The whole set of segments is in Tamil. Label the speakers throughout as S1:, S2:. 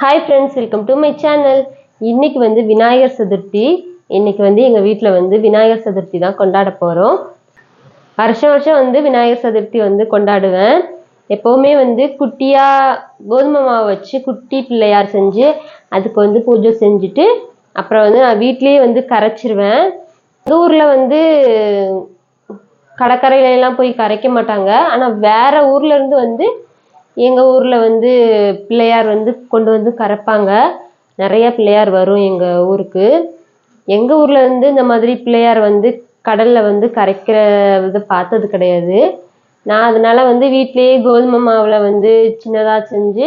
S1: Hi friends welcome to my channel இன்னைக்கு வந்து விநாயகர் சதுர்த்தி. இன்னைக்கு வந்து எங்கள் வீட்டில் வந்து விநாயகர் சதுர்த்தி தான் கொண்டாட போகிறோம் வருஷம் வருஷம் வந்து விநாயகர் சதுர்த்தி வந்து கொண்டாடுவேன். எப்போவுமே வந்து குட்டியாக கோதுமை மாவு வச்சு குட்டி பிள்ளையார் செஞ்சு அதுக்கு வந்து பூஜை செஞ்சுட்டு அப்புறம் வந்து நான் வீட்லேயே வந்து கரைச்சிருவேன். எங்கள் ஊரில் வந்து கடற்கரையிலலாம் போய் கரைக்க மாட்டாங்க. ஆனால் வேற ஊர்ல இருந்து வந்து எங்கள் ஊரில் வந்து பிள்ளையார் வந்து கொண்டு வந்து கரைப்பாங்க. நிறைய பிள்ளையார் வரும் எங்கள் ஊருக்கு. எங்கள் ஊரில் வந்து இந்த மாதிரி பிள்ளையார் வந்து கடலில் வந்து கரைக்கிற இதை பார்த்தது கிடையாது. நான் அதனால வந்து வீட்லேயே கோதுமை மாவில் வந்து சின்னதாக செஞ்சு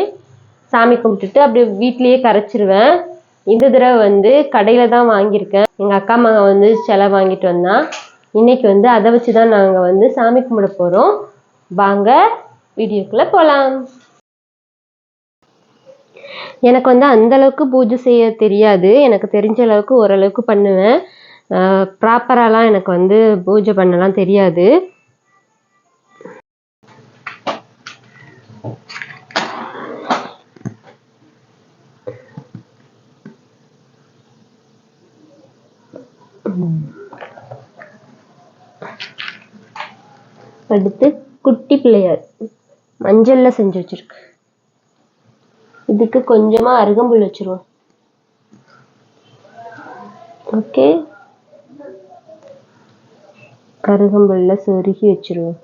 S1: சாமி கும்பிட்டுட்டு அப்படியே வீட்டிலேயே கரைச்சிருவேன். இந்த தடவை வந்து கடையில் தான் வாங்கியிருக்கேன். எங்கள் அக்கா மகன் வந்து சிலை வாங்கிட்டு வந்தான் இன்னைக்கு வந்து அதை வச்சு தான் நாங்கள் வந்து சாமி கும்பிட போகிறோம் வாங்க வீடியோக்குள்ளே போகலாம் எனக்கு வந்து அந்த அளவுக்கு பூஜை செய்ய தெரியாது. எனக்கு தெரிஞ்ச அளவுக்கு ஓரளவுக்கு பண்ணுவேன். ப்ராப்பராலாம் எனக்கு வந்து பூஜை பண்ணலாம் தெரியாது. அடுத்து குட்டி பிள்ளையார். மஞ்சள்ல செஞ்சு வச்சிருக்கு. இதுக்கு கொஞ்சமா அருகம்புல் வச்சிருவோம். ஓகே. அருகம்புல்ல சொருகி வச்சிருவோம்.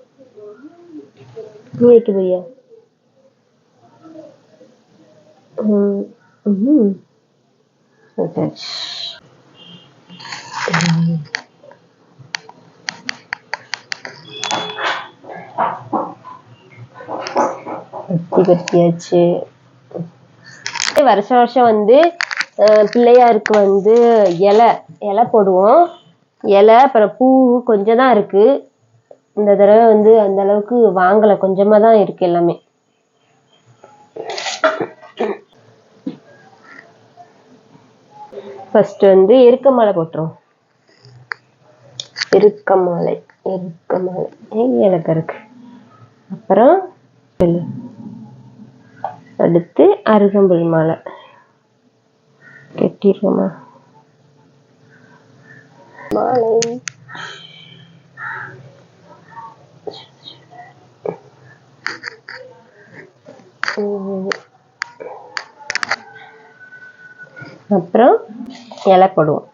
S1: நீ வைக்க போறியா ம், ம். கட்டியாச்சு வருஷம் வருஷம் வந்து பிள்ளையாருக்கு வந்து இலை இலை போடுவோம். இலை அப்புறம் பூ கொஞ்சம் தான் இருக்கு. இந்த தடவை வந்து அந்த அளவுக்கு வாங்கலை. கொஞ்சமாக தான் இருக்கு எல்லாமே. ஃபர்ஸ்ட் வந்து எருக்க மாலை போட்டுரும் இருக்க மாலை இருக்க மாலை. ஏய், எனக்கு இருக்கு அப்புறம் அடுத்து அருகம்புல் மாலை. கட்டிடுவோமா மாலை. அப்புறம் இலை போடுவோம்.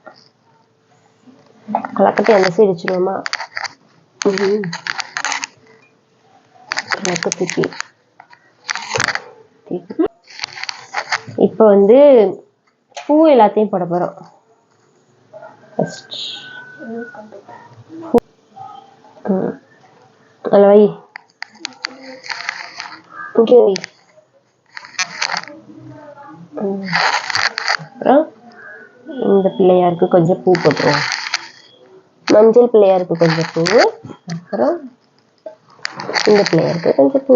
S1: கலக்கட்டி அந்த சைடு வச்சிருவோமா? உம். கலக்கத்துக்கு. இப்போ வந்து பூ எல்லாத்தையும் போட போறோம். First. வை. இங்கே வை. அப்புறம் இந்த பிள்ளையாருக்கு கொஞ்சம் பூ போட்டுருவோம். மஞ்சள் பிள்ளையாருக்கு கொஞ்சம் பூ. அப்புறம் இந்த பிள்ளையாருக்கு கொஞ்சம் பூ.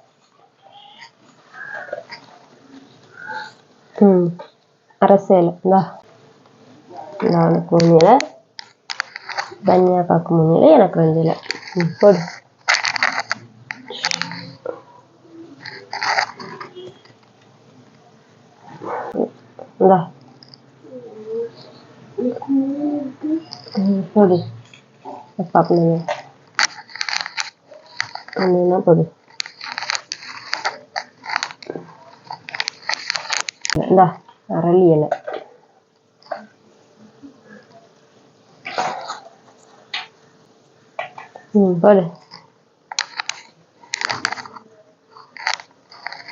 S1: ம் அரச இலை இந்தா இந்தா உனக்கு மூணு இலை தனியாக்காக்கு மூணு இலை எனக்கு ரெண்டு இலை ம் போடு இந்தா ம் போடு பார்க்கணுங்க ஒன்றுனா போடு இந்தா அரளி இலை. ம் போடு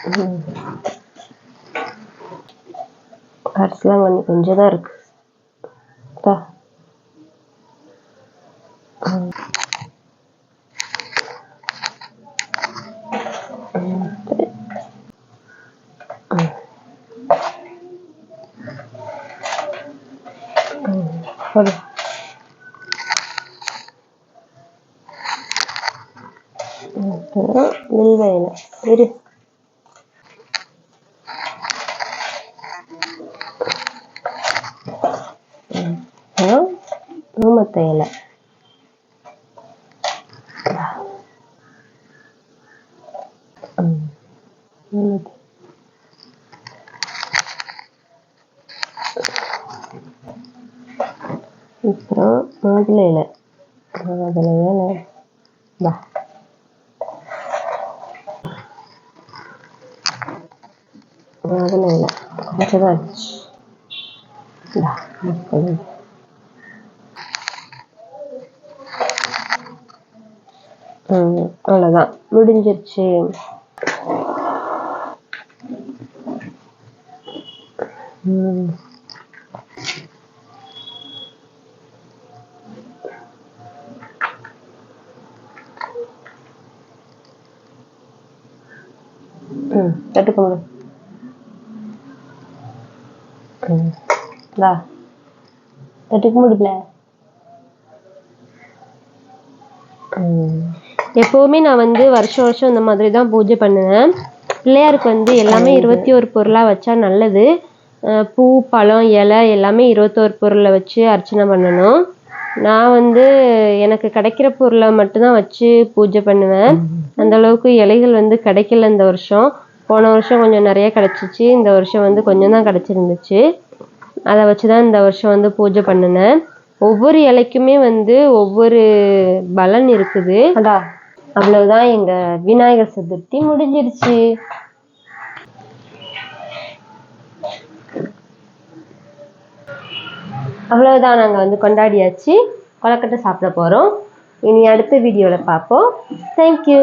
S1: ம். அரிசிலாம் கொஞ்சம் கொஞ்சம் தான் இருக்கு தா ம். ம். போடு அப்புறம் வில்வ இலை இரு அப்புறம் ஊமத்த இலை ம். ஊமத்த அப்புறம் மாதுளை இலை மாதுளை இலை வா மாதுளை இலை கொஞ்சம் தான் இருந்துச்சு இந்தா, முப்பது. ம் அவ்வளோதான் முடிஞ்சிருச்சு ம் ம் தட்டுக்க முடி ம் வா. தட்டுக்க முடியல எப்போவுமே நான் வந்து வருஷம் வருஷம் இந்த மாதிரி தான் பூஜை பண்ணுவேன். பிள்ளையாருக்கு வந்து எல்லாமே இருபத்தி ஒரு பொருளாக வச்சா நல்லது. பூ பழம் இலை எல்லாமே இருபத்தோரு பொருளை வச்சு அர்ச்சனை பண்ணணும். நான் வந்து எனக்கு கிடைக்கிற பொருளை மட்டும்தான் வச்சு பூஜை பண்ணுவேன். அந்த அளவுக்கு இலைகள் வந்து கிடைக்கல இந்த வருஷம். போன வருஷம் கொஞ்சம் நிறைய கிடைச்சிச்சு. இந்த வருஷம் வந்து கொஞ்சம் தான் கிடைச்சிருந்துச்சு. அதை வச்சு தான் இந்த வருஷம் வந்து பூஜை பண்ணினேன். ஒவ்வொரு இலைக்குமே வந்து ஒவ்வொரு பலன் இருக்குது. அவ்வளவுதான் எங்க விநாயகர் சதுர்த்தி முடிஞ்சிருச்சு. அவ்வளவுதான் நாங்க வந்து கொண்டாடியாச்சு. கொலக்கட்டை சாப்பிட போறோம். இனி அடுத்த வீடியோல பார்ப்போம். தேங்க்யூ